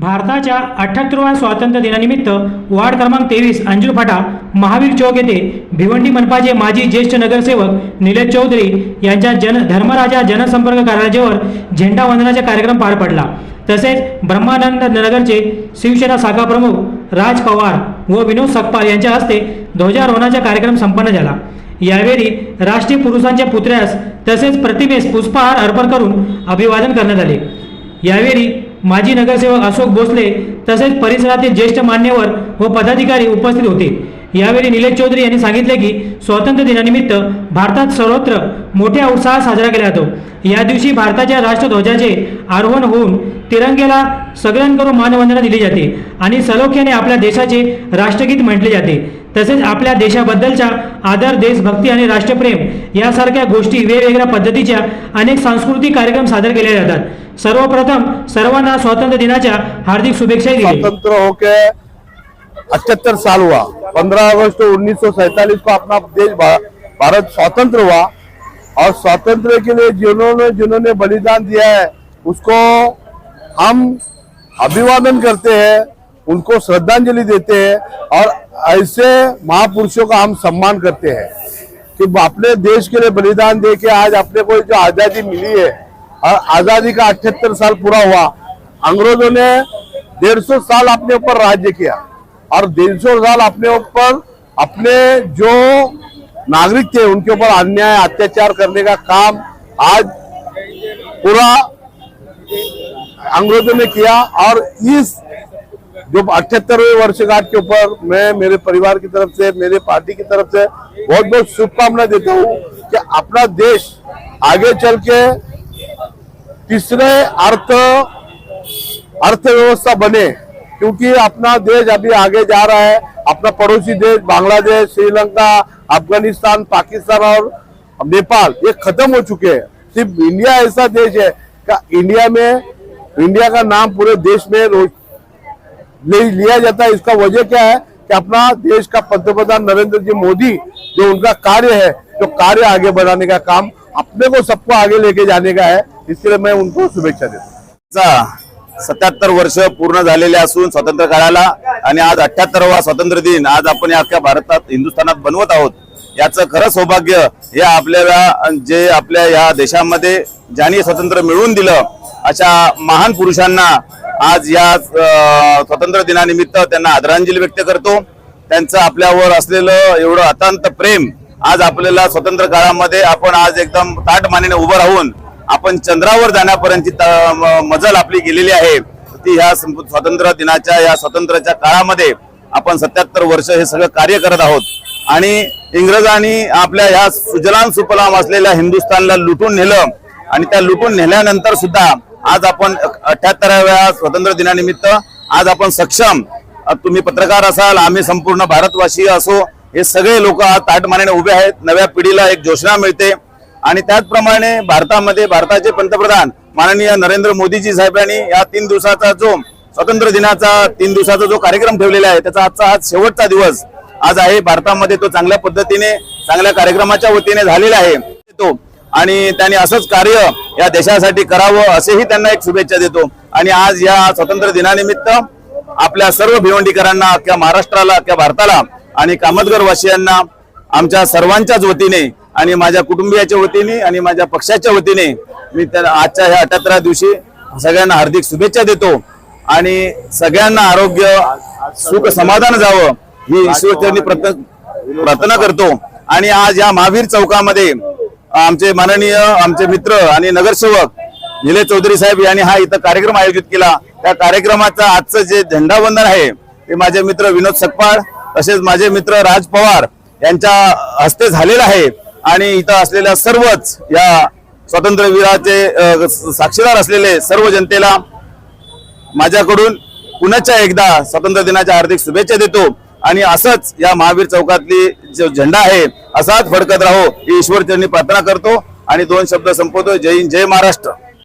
भारताच्या अठ्ठ्याहत्तरव्या स्वातंत्र्य दिनानिमित्त वार्ड क्रमांक तेवीस अंजुल फाटा महावीर चौक येथे भिवंडी मनपाचे माजी ज्येष्ठ नगरसेवक निलेश चौधरी यांच्या जन धर्मराजा जनसंपर्क कार्यालयावर झेंडा वंदनाचा कार्यक्रम पार पडला. तसेच ब्रह्मानंद नगरचे शिवसेना शाखा प्रमुख राज पवार व विनोद सकपाल यांच्या हस्ते ध्वजारोहणाचा कार्यक्रम संपन्न झाला. यावेळी राष्ट्रीय पुरुषांच्या पुतळ्यास तसेच प्रतिमेस पुष्पहार अर्पण करून अभिवादन करण्यात आले. यावेळी माजी नगरसेवक अशोक भोसले तसेच परिसरातील ज्येष्ठ मान्यवर व पदाधिकारी उपस्थित होते. यावेळी निलेश चौधरी यांनी सांगितले की स्वातंत्र्य दिनानिमित्त भारतात सर्वत्र मोठ्या उत्साहात साजरा केला जातो. या दिवशी भारताच्या राष्ट्रध्वजाचे आरोहण होऊन तिरंगेला सगळ्यांकडून मानवंदना दिली जाते आणि सलोख्याने आपल्या देशाचे राष्ट्रगीत म्हटले जाते. तसेच आपल्या देशाबद्दलचा आदर देशभक्ती आणि राष्ट्रप्रेम यासारख्या गोष्टी वेगवेगळ्या पद्धतीच्या अनेक सांस्कृतिक कार्यक्रम सादर केले जातात. सर्वप्रथम सर्वांना स्वातंत्र्य दिनाच्या हार्दिक शुभेच्छा स्वतंत्र होके अठहत्तर साल हुआ. पंद्रह अगस्त उन्नीस सौ सैतालीस को अपना देश भारत स्वतंत्र हुआ। और स्वातंत्र के लिए जिन्होंने जिन्होंने बलिदान दिया है, उसको हम अभिवादन करते हैं, उनको श्रद्धांजलि देते हैं और ऐसे महापुरुषों का हम सम्मान करते हैं कि अपने देश के लिए बलिदान दे के आज अपने को जो आज़ादी मिली है और आज़ादी का अठहत्तर साल पूरा हुआ। अंग्रेज़ों ने डेढ़ सौ साल अपने ऊपर राज्य किया और डेढ़ सौ साल अपने ऊपर अपने जो नागरिक थे, उनके ऊपर अन्याय, अत्याचार करने का काम आज पूरा अंग्रेज़ों ने किया और इस जो अठहत्तरवें वर्षगांठ के ऊपर मैं मेरे परिवार की तरफ़ से, मेरे पार्टी की तरफ़ से बहुत बहुत शुभकामना देता हूँ कि अपना देश आगे चल के तीसरे अर्थ, अर्थव्यवस्था बने, क्योंकि अपना देश अभी आगे जा रहा है। अपना पड़ोसी देश बांग्लादेश, श्रीलंका, अफ़गानिस्तान, पाकिस्तान और नेपाल, ये खत्म हो चुके हैं। सिर्फ़ इंडिया ऐसा देश है का इंडिया में, इंडिया का नाम पूरे देश में रोज ले लिया जाता है। इसका वजह क्या है कि अपना देश का पंतप्रधान नरेंद्र जी मोदी, जो उनका कार्य है, जो कार्य आगे बढ़ाने का काम अपने को सबको आगे लेके जाने का है इसके लिए मैं उनको शुभेच्छा देता सत्याहत्तर वर्ष पूर्ण झालेले असून स्वातंत्र्य काळाला आणि आज अठ्याहत्तरवा स्वातंत्र्य दिन आज आपण अख्ख्या भारतात हिंदुस्थानात बनवत आहोत. याचं खरं सौभाग्य हे आपल्याला जे आपल्या या देशामध्ये ज्यांनी स्वातंत्र्य मिळवून दिलं अशा महान पुरुषांना आज या स्वातंत्र्य दिनानिमित्त त्यांना आदरांजली व्यक्त करतो. त्यांचं आपल्यावर असलेलं एवढं अत्यंत प्रेम आज आपल्याला स्वतंत्र काळामध्ये आपण आज एकदम ताटमानेने उभं राहून आपण चंद्रावर जाण्यापर्यंतची त- मजल आपली गेलेली आहे ती ह्या स्वातंत्र्य दिनाच्या या स्वातंत्र्याच्या काळामध्ये आपण सत्याहत्तर वर्ष हे सगळं कार्य करत आहोत. आणि इंग्रजांनी आपल्या ह्या सुजलाम सुफलाम असलेल्या हिंदुस्थानला लुटून नेलं. आणि त्या लुटून नेल्यानंतर सुद्धा आज आपण अठ्याहत्तराव्या स्वातंत्र्य दिनानिमित्त आज आपण सक्षम. तुम्ही पत्रकार असाल आम्ही संपूर्ण भारतवासी असो हे सगळे लोक आज ताटमानेने उभे आहेत. नव्या पिढीला एक जोशना मिळते. आणि त्याचप्रमाणे भारतामध्ये भारताचे पंतप्रधान माननीय नरेंद्र मोदीजी साहेबांनी या तीन दिवसाचा जो स्वातंत्र्य दिनाचा तीन दिवसाचा जो कार्यक्रम ठेवलेला आहे त्याचा आजचा आज शेवटचा दिवस आज आहे. भारतामध्ये तो चांगल्या पद्धतीने चांगल्या कार्यक्रमाच्या वतीने झालेला आहे. तो आणि त्यांनी असंच कार्य या देशासाठी करावं असेही त्यांना एक शुभेच्छा देतो. आणि आज या स्वातंत्र्य दिनानिमित्त आपल्या सर्व भिवंडीकरांना अख्ख्या महाराष्ट्राला अख्ख्या भारताला आणि कामतगरवासियांना आमच्या सर्वांच्याच वतीने आणि माझ्या कुटुंबियाच्या वतीने आणि माझ्या पक्षाच्या वतीने मी त्या आजच्या ह्या अठ्याहत्तरा दिवशी सगळ्यांना हार्दिक शुभेच्छा देतो आणि सगळ्यांना आरोग्य सुख समाधान जावं ही ईश्वरचरणी प्रार्थना करतो. आणि आज या महावीर चौकामध्ये आमचे माननीय आमचे मित्र आणि नगरसेवक निलेश चौधरी साहेब यांनी हा इथं कार्यक्रम आयोजित केला. त्या कार्यक्रमाचा आजचं जे झेंडावंदन आहे ते माझे मित्र विनोद सकपाळ तसेच माझे मित्र राज पवार यांच्या हस्ते झालेला आहे आणि इथं असलेल्या सर्वच या स्वातंत्र्यवीराचे साक्षीदार असलेले सर्व जनतेला माझ्याकडून पुन्हा एकदा स्वातंत्र्य दिनाच्या हार्दिक शुभेच्छा देतो. आणि असंच या महावीर चौकातली जो झेंडा आहे असाच फडकत राहो ही ईश्वरचरणी प्रार्थना करतो. आणि दोन शब्द संपवतो. जय हिंद जय महाराष्ट्र.